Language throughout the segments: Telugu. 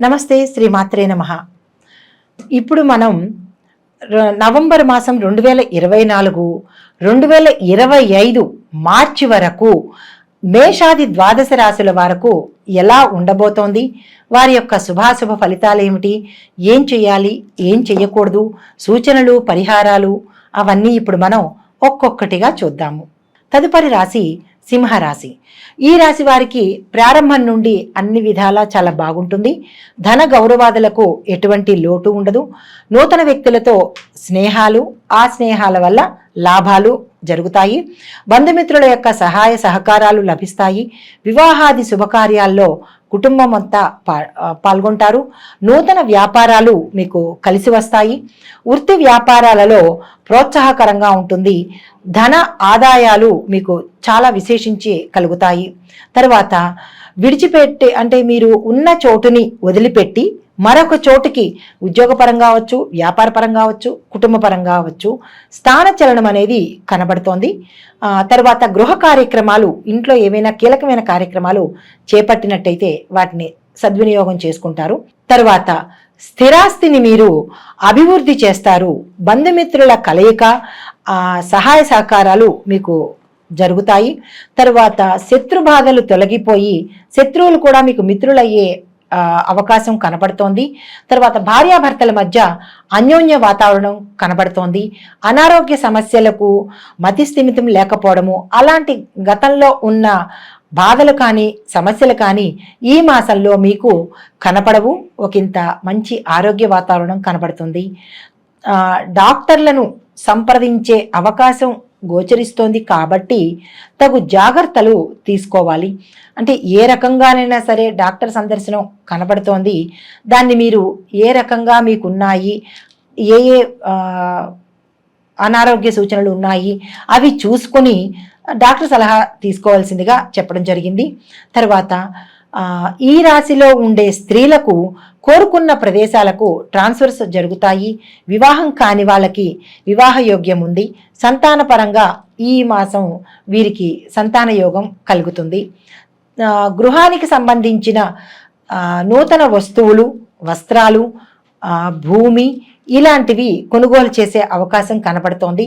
నమస్తే శ్రీ మాత్రే నమ. ఇప్పుడు మనం నవంబర్ మాసం రెండు వేల ఇరవై నాలుగు రెండు వేల ఇరవై ఐదు మార్చి వరకు మేషాది ద్వాదశ రాశుల వరకు ఎలా ఉండబోతోంది? వారి యొక్క శుభాశుభ ఫలితాలు ఏమిటి? ఏం చేయాలి? ఏం చేయకూడదు? సూచనలు పరిహారాలు అవన్నీ ఇప్పుడు మనం ఒక్కొక్కటిగా చూద్దాము. తదుపరి రాశి సింహరాశి. ఈ రాశి వారికి ప్రారంభం నుండి అన్ని విధాలా చాలా బాగుంటుంది. ధన గౌరవాదులకు ఎటువంటి లోటు ఉండదు. నూతన వ్యక్తులతో స్నేహాలు ఆ స్నేహాల వల్ల లాభాలు జరుగుతాయి. బంధుమిత్రుల యొక్క సహాయ సహకారాలు లభిస్తాయి. వివాహాది శుభకార్యాల్లో కుటుంబం అంతా పా- పాల్గొంటారు. నూతన వ్యాపారాలు మీకు కలిసి వస్తాయి. వృత్తి వ్యాపారాలలో ప్రోత్సాహకరంగా ఉంటుంది. ధన ఆదాయాలు మీకు చాలా విశేషించి కలుగుతాయి. తర్వాత విడిచిపెట్టి అంటే మీరు ఉన్న చోటుని వదిలిపెట్టి మరొక చోటుకి ఉద్యోగపరంగా అవచ్చు వ్యాపారపరంగా అవచ్చు కుటుంబపరంగా అవచ్చు స్థానచలనం అనేది కనబడుతోంది. తర్వాత గృహ కార్యక్రమాలు ఇంట్లో ఏవైనా కీలకమైన కార్యక్రమాలు చేపట్టినట్టయితే వాటిని సద్వినియోగం చేసుకుంటారు. తర్వాత స్థిరాస్తిని మీరు అభివృద్ధి చేస్తారు. బంధుమిత్రుల కలయిక సహాయ సహకారాలు మీకు జరుగుతాయి. తర్వాత శత్రు బాధలు తొలగిపోయి శత్రువులు కూడా మీకు మిత్రులయ్యే అవకాశం కనబడుతోంది. తర్వాత భార్యాభర్తల మధ్య అన్యోన్య వాతావరణం కనబడుతోంది. అనారోగ్య సమస్యలకు మతి స్థిమితం లేకపోవడము అలాంటి గతంలో ఉన్న బాధలు కానీ సమస్యలు కానీ ఈ మాసంలో మీకు కనపడవు. ఒకంత మంచి ఆరోగ్య వాతావరణం కనబడుతుంది. డాక్టర్లను సంప్రదించే అవకాశం గోచరిస్తోంది కాబట్టి తగు జాగ్రత్తలు తీసుకోవాలి. అంటే ఏ రకంగానైనా సరే డాక్టర్ సందర్శనం కనబడుతోంది దాన్ని మీరు ఏ రకంగా మీకున్నాయి ఏ ఏ అనారోగ్య సూచనలు ఉన్నాయి అవి చూసుకొని డాక్టర్ సలహా తీసుకోవాల్సిందిగా చెప్పడం జరిగింది. తర్వాత ఈ రాశిలో ఉండే స్త్రీలకు కోరుకున్న ప్రదేశాలకు ట్రాన్స్ఫర్స్ జరుగుతాయి. వివాహం కాని వాళ్ళకి వివాహ యోగ్యం ఉంది. సంతానపరంగా ఈ మాసం వీరికి సంతాన యోగం కలుగుతుంది. గృహానికి సంబంధించిన నూతన వస్తువులు వస్త్రాలు భూమి ఇలాంటివి కొనుగోలు చేసే అవకాశం కనపడుతోంది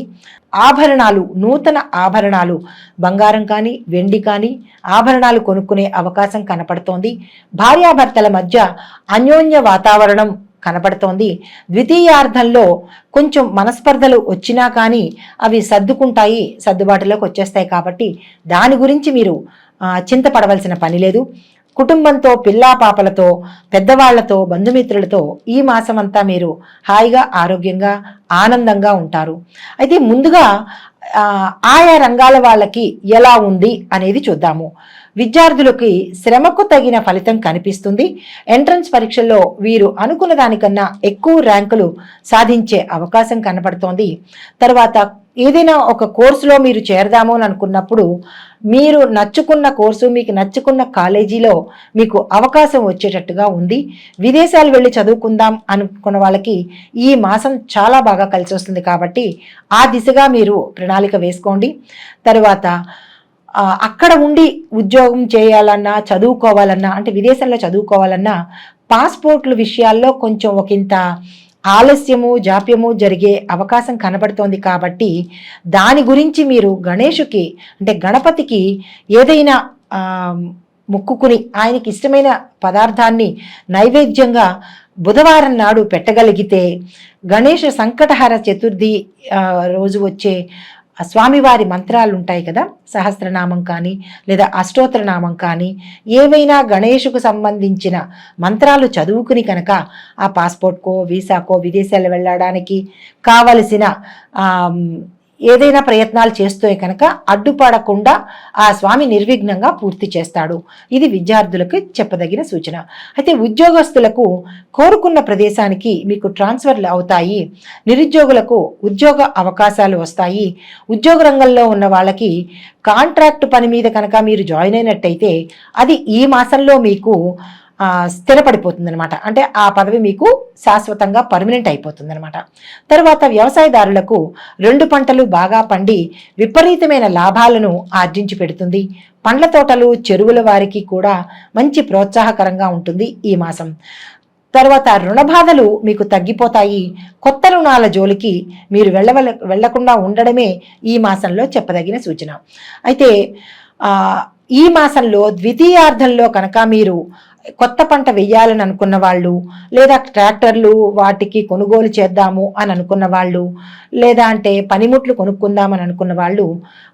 ఆభరణాలు నూతన ఆభరణాలు బంగారం కానీ వెండి కానీ ఆభరణాలు కొనుక్కునే అవకాశం కనపడుతోంది భార్యాభర్తల మధ్య అన్యోన్య వాతావరణం కనపడుతోంది ద్వితీయార్థంలో కొంచెం మనస్పర్ధలు వచ్చినా కానీ అవి సర్దుకుంటాయి సర్దుబాటులోకి వచ్చేస్తాయి కాబట్టి దాని గురించి మీరు చింతపడవలసిన పని లేదు. కుటుంబంతో పిల్లా పాపలతో పెద్దవాళ్ళతో బంధుమిత్రులతో ఈ మాసం అంతా మీరు హాయిగా ఆరోగ్యంగా ఆనందంగా ఉంటారు. అయితే ముందుగా ఆయా రంగాల వాళ్ళకి ఎలా ఉంది అనేది చూద్దాము. విద్యార్థులకి శ్రమకు తగిన ఫలితం కనిపిస్తుంది. ఎంట్రన్స్ పరీక్షల్లో వీరు అనుకున్న దానికన్నా ఎక్కువ ర్యాంకులు సాధించే అవకాశం కనపడుతోంది. తర్వాత ఏదైనా ఒక కోర్సులో మీరు చేరదాము అని అనుకున్నప్పుడు మీరు నచ్చుకున్న కోర్సు మీకు నచ్చుకున్న కాలేజీలో మీకు అవకాశం వచ్చేటట్టుగా ఉంది. విదేశాలు వెళ్ళి చదువుకుందాం అనుకున్న వాళ్ళకి ఈ మాసం చాలా బాగా కలిసి వస్తుంది కాబట్టి ఆ దిశగా మీరు ప్రణాళిక వేసుకోండి. తర్వాత అక్కడ ఉండి ఉద్యోగం చేయాలన్నా చదువుకోవాలన్నా అంటే విదేశాల్లో చదువుకోవాలన్నా పాస్పోర్ట్ల విషయాల్లో కొంచెం ఒకంత ఆలస్యము జాప్యము జరిగే అవకాశం కనబడుతోంది కాబట్టి దాని గురించి మీరు గణేషుకి అంటే గణపతికి ఏదైనా ముక్కుకుని మొక్కుకుని ఆయనకి ఇష్టమైన పదార్థాన్ని నైవేద్యంగా బుధవారం నాడు పెట్టగలిగితే గణేష సంకటహర చతుర్థి రోజు వచ్చే ఆ స్వామివారి మంత్రాలు ఉంటాయి కదా సహస్రనామం కానీ లేదా అష్టోత్తరనామం కానీ ఏవైనా గణేషుకు సంబంధించిన మంత్రాలు చదువుకుని కనుక ఆ పాస్పోర్ట్కో వీసాకో విదేశాలు వెళ్ళడానికి కావలసిన ఏదైనా ప్రయత్నాలు చేస్తే కనుక అడ్డుపడకుండా ఆ స్వామి నిర్విఘ్నంగా పూర్తి చేస్తాడు. ఇది విద్యార్థులకు చెప్పదగిన సూచన. అయితే ఉద్యోగస్తులకు కోరుకున్న ప్రదేశానికి మీకు ట్రాన్స్ఫర్లు అవుతాయి. నిరుద్యోగులకు ఉద్యోగ అవకాశాలు వస్తాయి. ఉద్యోగ రంగంలో ఉన్న వాళ్ళకి కాంట్రాక్ట్ పని మీద కనుక మీరు జాయిన్ అయినట్టయితే అది ఈ మాసంలో మీకు స్థిరపడిపోతుంది అనమాట అంటే ఆ పదవి మీకు శాశ్వతంగా పర్మనెంట్ అయిపోతుంది అనమాట తర్వాత వ్యవసాయదారులకు రెండు పంటలు బాగా పండి విపరీతమైన లాభాలను ఆర్జించి పెడుతుంది. పండ్ల తోటలు చెరువుల వారికి కూడా మంచి ప్రోత్సాహకరంగా ఉంటుంది ఈ మాసం. తర్వాత రుణ బాధలు మీకు తగ్గిపోతాయి. కొత్త రుణాల జోలికి మీరు వెళ్ళవల వెళ్ళకుండా ఉండడమే ఈ మాసంలో చెప్పదగిన సూచన. అయితే ఈ మాసంలో ద్వితీయార్థంలో కనుక మీరు కొత్త పంట వెయ్యాలని అనుకున్న వాళ్ళు లేదా ట్రాక్టర్లు వాటికి కొనుగోలు చేద్దాము అని అనుకున్న వాళ్ళు లేదా అంటే పనిముట్లు కొనుక్కుందామని అనుకున్న వాళ్ళు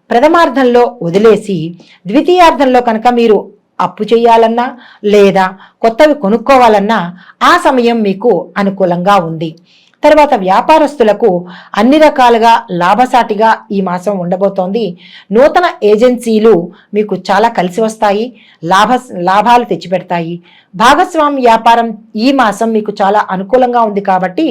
ప్రథమార్థంలో వదిలేసి ద్వితీయార్థంలో కనుక మీరు అప్పు చేయాలన్నా లేదా కొత్తవి కొనుక్కోవాలన్నా ఆ సమయం మీకు అనుకూలంగా ఉంది. తర్వాత వ్యాపారస్తులకు అన్ని రకాలుగా లాభసాటిగా ఈ మాసం ఉండబోతోంది. నూతన ఏజెన్సీలు మీకు చాలా కలిసి వస్తాయి లాభ లాభాలు తెచ్చిపెడతాయి. భాగస్వామి వ్యాపారం ఈ మాసం మీకు చాలా అనుకూలంగా ఉంది కాబట్టి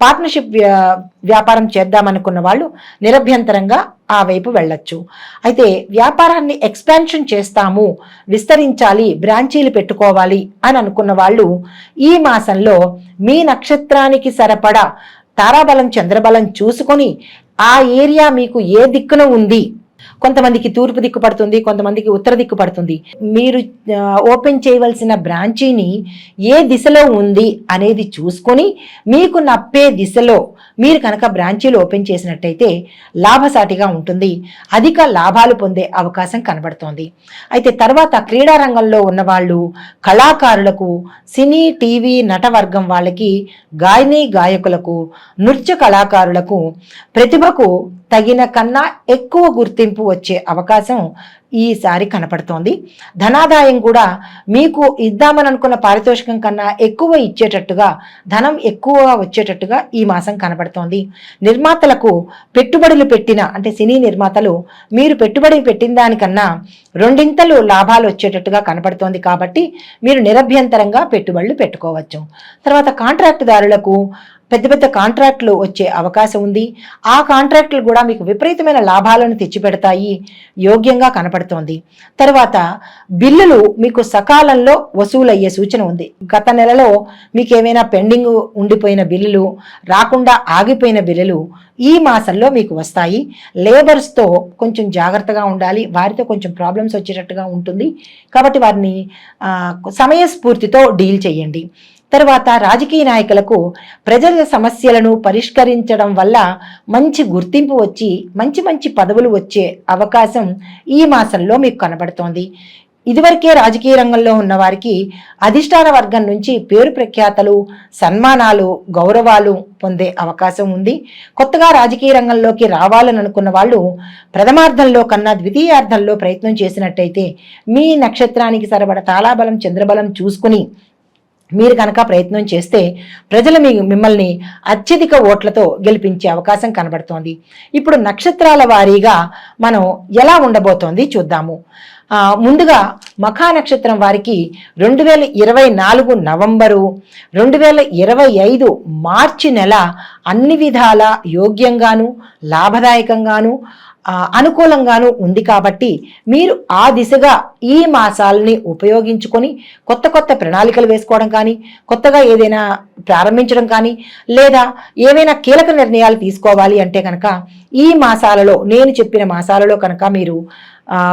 పార్ట్నర్షిప్ వ్యా- వ్యాపారం చేద్దామనుకున్న వాళ్ళు నిరభ్యంతరంగా ఆ వైపు వెళ్ళొచ్చు. అయితే వ్యాపారాన్ని ఎక్స్పాన్షన్ చేస్తాము విస్తరించాలి బ్రాంచీలు పెట్టుకోవాలి అని అనుకున్న వాళ్ళు ఈ మాసంలో మీ నక్షత్రానికి సరిపడా తారాబలం చంద్రబలం చూసుకొని ఆ ఏరియా మీకు ఏ దిక్కున ఉంది కొంతమందికి తూర్పు దిక్కు పడుతుంది కొంతమందికి ఉత్తర దిక్కు పడుతుంది. మీరు ఓపెన్ చేయవలసిన బ్రాంచీని ఏ దిశలో ఉంది అనేది చూసుకొని మీకు నప్పే దిశలో మీరు కనుక బ్రాంచీలు ఓపెన్ చేసినట్టయితే లాభసాటిగా ఉంటుంది. అధిక లాభాలు పొందే అవకాశం కనబడుతోంది. అయితే తర్వాత క్రీడా రంగంలో ఉన్నవాళ్ళు కళాకారులకు సినీ టీవీ నటవర్గం వాళ్ళకి గాయని గాయకులకు నృత్య కళాకారులకు ప్రతిభకు తగిన కన్నా ఎక్కువ గుర్తింపు వచ్చే అవకాశం ఈసారి కనపడుతోంది. ధనాదాయం కూడా మీకు ఇద్దామని అనుకున్న పారితోషికం కన్నా ఎక్కువ ఇచ్చేటట్టుగా ధనం ఎక్కువగా వచ్చేటట్టుగా ఈ మాసం కనపడుతోంది. నిర్మాతలకు పెట్టుబడులు పెట్టిన అంటే సినీ నిర్మాతలు మీరు పెట్టుబడి పెట్టిన దానికన్నా రెండింతలు లాభాలు వచ్చేటట్టుగా కనపడుతోంది కాబట్టి మీరు నిరభ్యంతరంగా పెట్టుబడులు పెట్టుకోవచ్చు. తర్వాత కాంట్రాక్టుదారులకు పెద్ద పెద్ద కాంట్రాక్టులు వచ్చే అవకాశం ఉంది. ఆ కాంట్రాక్టులు కూడా మీకు విపరీతమైన లాభాలను తెచ్చిపెడతాయి. యోగ్యంగా కనపడుతోంది. తర్వాత బిల్లులు మీకు సకాలంలో వసూలయ్యే సూచన ఉంది. గత నెలలో మీకు ఏమైనా పెండింగ్ ఉండిపోయిన బిల్లులు రాకుండా ఆగిపోయిన బిల్లులు ఈ మాసంలో మీకు వస్తాయి. లేబర్స్తో కొంచెం జాగ్రత్తగా ఉండాలి. వారితో కొంచెం ప్రాబ్లమ్స్ వచ్చేటట్టుగా ఉంటుంది. కాబట్టి వారిని సమయస్ఫూర్తితో డీల్ చేయండి. తర్వాత రాజకీయ నాయకులకు ప్రజల సమస్యలను పరిష్కరించడం వల్ల మంచి గుర్తింపు వచ్చి మంచి మంచి పదవులు వచ్చే అవకాశం ఈ మాసంలో మీకు కనబడుతోంది. ఇదివరకే రాజకీయ రంగంలో ఉన్న వారికి అధిష్టాన వర్గం నుంచి పేరు ప్రఖ్యాతలు సన్మానాలు గౌరవాలు పొందే అవకాశం ఉంది. కొత్తగా రాజకీయ రంగంలోకి రావాలని అనుకున్న వాళ్ళు ప్రథమార్థంలో కన్నా ద్వితీయార్థంలో ప్రయత్నం చేసినట్టయితే మీ నక్షత్రానికి సరిపడ తాళాబలం చంద్రబలం చూసుకుని మీరు కనుక ప్రయత్నం చేస్తే ప్రజలు మీ మిమ్మల్ని అత్యధిక ఓట్లతో గెలిపించే అవకాశం కనబడుతోంది. ఇప్పుడు నక్షత్రాల వారీగా మనం ఎలా ఉండబోతోంది చూద్దాము. ముందుగా మఖా నక్షత్రం వారికి రెండు వేల ఇరవై నాలుగు నవంబరు రెండు వేల ఇరవై ఐదు మార్చి నెల అన్ని విధాల యోగ్యంగాను లాభదాయకంగాను అనుకూలంగాను ఉంది కాబట్టి మీరు ఆ దిశగా ఈ మాసాలని ఉపయోగించుకొని కొత్త కొత్త ప్రణాళికలు వేసుకోవడం కానీ కొత్తగా ఏదైనా ప్రారంభించడం కానీ లేదా ఏవైనా కీలక నిర్ణయాలు తీసుకోవాలి అంటే కనుక ఈ మాసాలలో నేను చెప్పిన మాసాలలో కనుక మీరు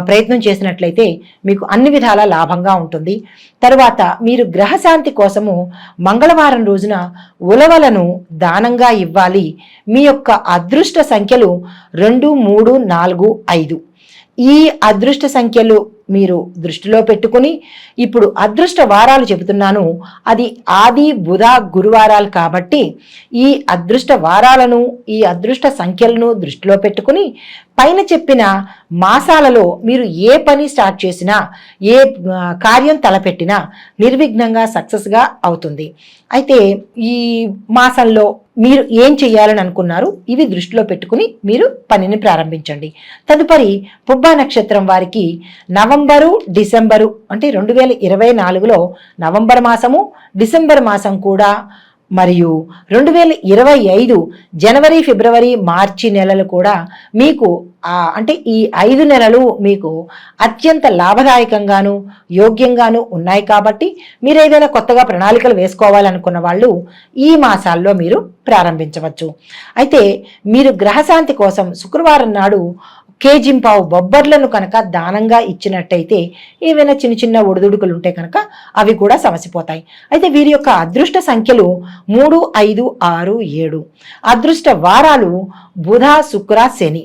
ప్రయత్నం చేసినట్లయితే మీకు అన్ని విధాల లాభంగా ఉంటుంది. తరువాత మీరు గ్రహశాంతి కోసము మంగళవారం రోజున ఉలవలను దానంగా ఇవ్వాలి. మీ యొక్క అదృష్ట సంఖ్యలు రెండు మూడు నాలుగు ఐదు. ఈ అదృష్ట సంఖ్యలు మీరు దృష్టిలో పెట్టుకుని ఇప్పుడు అదృష్ట వారాలు చెబుతున్నాను. అది ఆది బుధ గురువారాలు కాబట్టి ఈ అదృష్ట వారాలను ఈ అదృష్ట సంఖ్యలను దృష్టిలో పెట్టుకుని పైన చెప్పిన మాసాలలో మీరు ఏ పని స్టార్ట్ చేసినా ఏ కార్యం తలపెట్టినా నిర్విఘ్నంగా సక్సెస్గా అవుతుంది. అయితే ఈ మాసంలో మీరు ఏం చేయాలని అనుకున్నారు? ఇవి దృష్టిలో పెట్టుకుని మీరు పనిని ప్రారంభించండి. తదుపరి పుబ్బ నక్షత్రం వారికి నవంబరు డిసెంబరు అంటే రెండు వేల ఇరవై నాలుగులో నవంబర్ మాసము డిసెంబర్ మాసం కూడా మరియు రెండు వేల ఇరవై ఐదు జనవరి ఫిబ్రవరి మార్చి నెలలు కూడా మీకు అంటే ఈ ఐదు నెలలు మీకు అత్యంత లాభదాయకంగాను యోగ్యంగాను ఉన్నాయి కాబట్టి మీరు ఏదైనా కొత్తగా ప్రణాళికలు వేసుకోవాలనుకున్న వాళ్ళు ఈ మాసాల్లో మీరు ప్రారంభించవచ్చు. అయితే మీరు గ్రహశాంతి కోసం శుక్రవారం నాడు కేజింపావు బొబ్బర్లను కనుక దానంగా ఇచ్చినట్టయితే ఏవైనా చిన్న చిన్న ఒడిదుడుకులు ఉంటే కనుక అవి కూడా సమసిపోతాయి. అయితే వీరి యొక్క అదృష్ట సంఖ్యలు మూడు ఐదు ఆరు ఏడు. అదృష్ట వారాలు బుధ శుక్ర శని.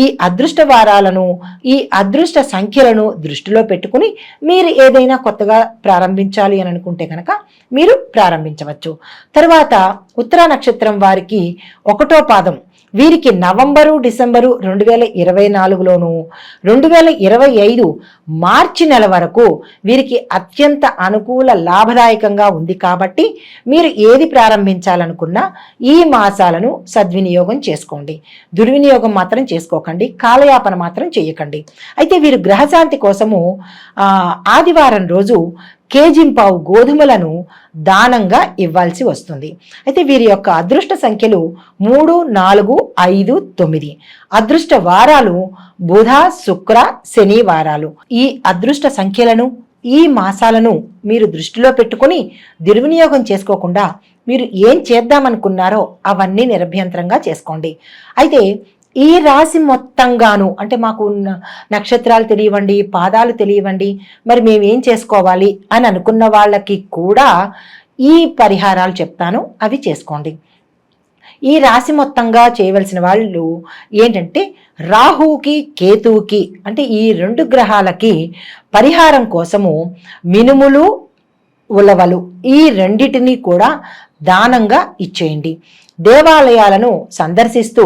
ఈ అదృష్ట వారాలను ఈ అదృష్ట సంఖ్యలను దృష్టిలో పెట్టుకుని మీరు ఏదైనా కొత్తగా ప్రారంభించాలి అని అనుకుంటే కనుక మీరు ప్రారంభించవచ్చు. తర్వాత ఉత్తర నక్షత్రం వారికి ఒకటో పాదం. వీరికి నవంబరు డిసెంబరు రెండు వేల ఇరవై నాలుగులోను రెండు వేల ఇరవై ఐదు మార్చి నెల వరకు వీరికి అత్యంత అనుకూల లాభదాయకంగా ఉంది కాబట్టి మీరు ఏది ప్రారంభించాలనుకున్నా ఈ మాసాలను సద్వినియోగం చేసుకోండి. దుర్వినియోగం మాత్రం చేసుకోకండి. కాలయాపన మాత్రం చేయకండి. అయితే వీరు గ్రహశాంతి కోసము ఆదివారం రోజు కేజింపావు గోధుమలను దానంగా ఇవ్వాల్సి వస్తుంది. అయితే వీరి యొక్క అదృష్ట సంఖ్యలు మూడు నాలుగు ఐదు తొమ్మిది. అదృష్ట వారాలు బుధ శుక్ర శని వారాలు. ఈ అదృష్ట సంఖ్యలను ఈ మాసాలను మీరు దృష్టిలో పెట్టుకుని దుర్వినియోగం చేసుకోకుండా మీరు ఏం చేద్దామనుకున్నారో అవన్నీ నిరభ్యంతరంగా చేసుకోండి. అయితే ఈ రాశి మొత్తంగాను అంటే మాకు నక్షత్రాలు తెలియవండి పాదాలు తెలియవండి మరి మేము ఏం చేసుకోవాలి అని అనుకున్న వాళ్ళకి కూడా ఈ పరిహారాలు చెప్తాను అవి చేసుకోండి. ఈ రాశి మొత్తంగా చేయవలసిన వాళ్ళు ఏంటంటే రాహుకి కేతువుకి అంటే ఈ రెండు గ్రహాలకి పరిహారం కోసము మినుములు ఉలవలు ఈ రెండిటిని కూడా దానంగా ఇచ్చేయండి. దేవాలయాలను సందర్శిస్తూ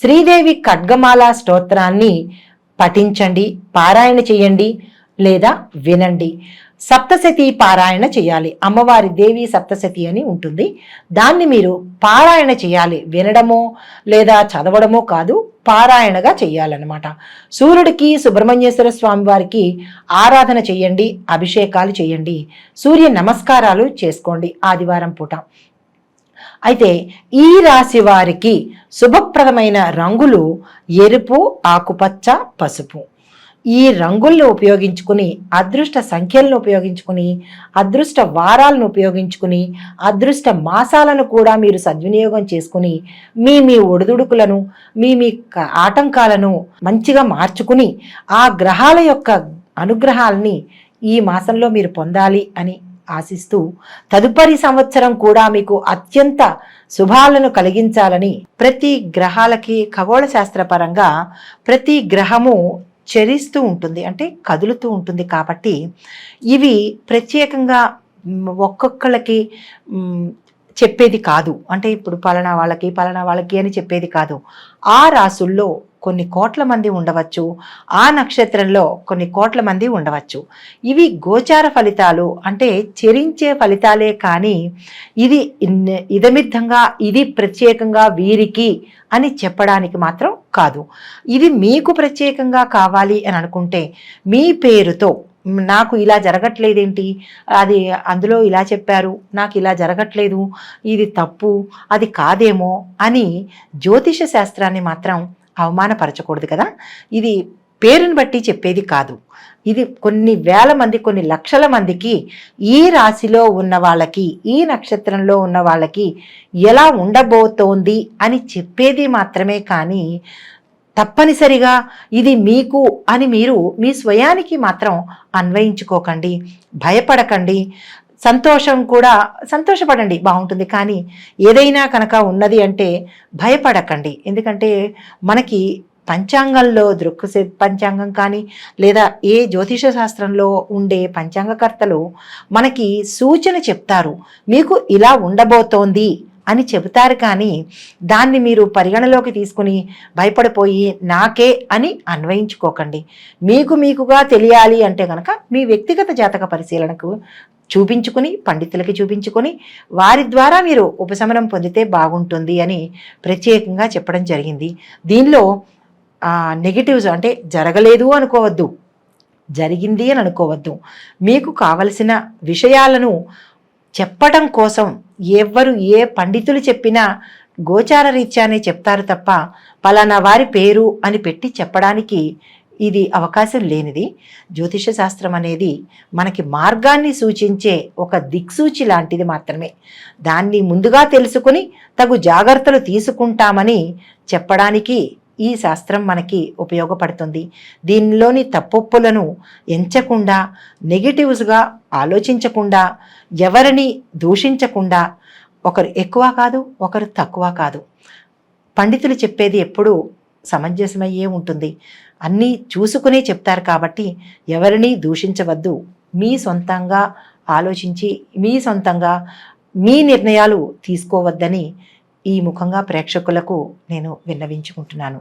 శ్రీదేవి ఖడ్గమాల స్తోత్రాన్ని పఠించండి పారాయణ చేయండి లేదా వినండి. సప్తశతి పారాయణ చేయాలి. అమ్మవారి దేవి సప్తశతి అని ఉంటుంది. దాన్ని మీరు పారాయణ చేయాలి. వినడమో లేదా చదవడమో కాదు పారాయణగా చేయాలన్నమాట. సూర్యుడికి సుబ్రహ్మణ్యేశ్వర స్వామి వారికి ఆరాధన చేయండి అభిషేకాలు చేయండి. సూర్య నమస్కారాలు చేసుకోండి ఆదివారం పూట. అయితే ఈ రాశి వారికి శుభప్రదమైన రంగులు ఎరుపు ఆకుపచ్చ పసుపు. ఈ రంగులను ఉపయోగించుకుని అదృష్ట సంఖ్యలను ఉపయోగించుకుని అదృష్ట వారాలను ఉపయోగించుకుని అదృష్ట మాసాలను కూడా మీరు సద్వినియోగం చేసుకుని మీ మీ ఒడిదుడుకులను మీ మీ ఆటంకాలను మంచిగా మార్చుకుని ఆ గ్రహాల యొక్క అనుగ్రహాలని ఈ మాసంలో మీరు పొందాలి అని ఆశిస్తూ తదుపరి సంవత్సరం కూడా మీకు అత్యంత శుభాలను కలిగించాలని ప్రతి గ్రహాలకి ఖగోళ శాస్త్రపరంగా ప్రతి గ్రహము చరిస్తూ ఉంటుంది అంటే కదులుతూ ఉంటుంది కాబట్టి ఇవి ప్రత్యేకంగా ఒక్కొక్కళ్ళకి చెప్పేది కాదు. అంటే ఇప్పుడు పలానా వాళ్ళకి పలానా వాళ్ళకి అని చెప్పేది కాదు. ఆ రాసుల్లో కొన్ని కోట్ల మంది ఉండవచ్చు. ఆ నక్షత్రంలో కొన్ని కోట్ల మంది ఉండవచ్చు. ఇవి గోచార ఫలితాలు అంటే చెరించే ఫలితాలే కానీ ఇది ఇదమిద్ధంగా ఇది ప్రత్యేకంగా వీరికి అని చెప్పడానికి మాత్రం కాదు. ఇది మీకు ప్రత్యేకంగా కావాలి అని అనుకుంటే మీ పేరుతో నాకు ఇలా జరగట్లేదేంటి? అది అందులో ఇలా చెప్పారు నాకు ఇలా జరగట్లేదు ఇది తప్పు అది కాదేమో అని జ్యోతిష శాస్త్రాన్ని మాత్రం అవమానపరచకూడదు కదా? ఇది పేరుని బట్టి చెప్పేది కాదు. ఇది కొన్ని వేల మంది కొన్ని లక్షల మందికి ఈ రాశిలో ఉన్న వాళ్ళకి ఈ నక్షత్రంలో ఉన్న వాళ్ళకి ఎలా ఉండబోతోంది అని చెప్పేది మాత్రమే కానీ తప్పనిసరిగా ఇది మీకు అని మీరు మీ స్వయానికి మాత్రం అన్వయించుకోకండి భయపడకండి. సంతోషం కూడా సంతోషపడండి బాగుంటుంది. కానీ ఏదైనా కనుక ఉన్నది అంటే భయపడకండి. ఎందుకంటే మనకి పంచాంగంలో దృక్సే పంచాంగం కానీ లేదా ఏ జ్యోతిష శాస్త్రంలో ఉండే పంచాంగకర్తలు మనకి సూచన చెప్తారు. మీకు ఇలా ఉండబోతోంది. అని చెబుతారు కానీ దాన్ని మీరు పరిగణలోకి తీసుకుని భయపడిపోయి నాకే అని అన్వయించుకోకండి. మీకు మీకుగా తెలియాలి అంటే కనుక మీ వ్యక్తిగత జాతక పరిశీలనకు చూపించుకుని పండితులకి చూపించుకొని వారి ద్వారా మీరు ఉపశమనం పొందితే బాగుంటుంది అని ప్రత్యేకంగా చెప్పడం జరిగింది. దీనిలో నెగిటివ్స్ అంటే జరగలేదు అనుకోవద్దు. జరిగింది అని అనుకోవద్దు. మీకు కావలసిన విషయాలను చెప్పటం కోసం ఎవ్వరు ఏ పండితులు చెప్పినా గోచార రీత్యానే చెప్తారు తప్ప పలానా వారి పేరు అని పెట్టి చెప్పడానికి ఇది అవకాశం లేనిది. జ్యోతిష శాస్త్రం అనేది మనకి మార్గాన్ని సూచించే ఒక దిక్సూచి లాంటిది మాత్రమే. దాన్ని ముందుగా తెలుసుకుని తగు జాగ్రత్తలు తీసుకుంటామని చెప్పడానికి ఈ శాస్త్రం మనకి ఉపయోగపడుతుంది. దీనిలోని తప్పొప్పులను ఎంచకుండా నెగిటివ్స్గా ఆలోచించకుండా ఎవరిని దూషించకుండా ఒకరు ఎక్కువ కాదు ఒకరు తక్కువ కాదు. పండితులు చెప్పేది ఎప్పుడూ సమంజసమయ్యే ఉంటుంది. అన్నీ చూసుకునే చెప్తారు కాబట్టి ఎవరిని దూషించవద్దు. మీ సొంతంగా ఆలోచించి మీ సొంతంగా మీ నిర్ణయాలు తీసుకోవద్దని ఈ ముఖంగా ప్రేక్షకులకు నేను విన్నవించుకుంటున్నాను.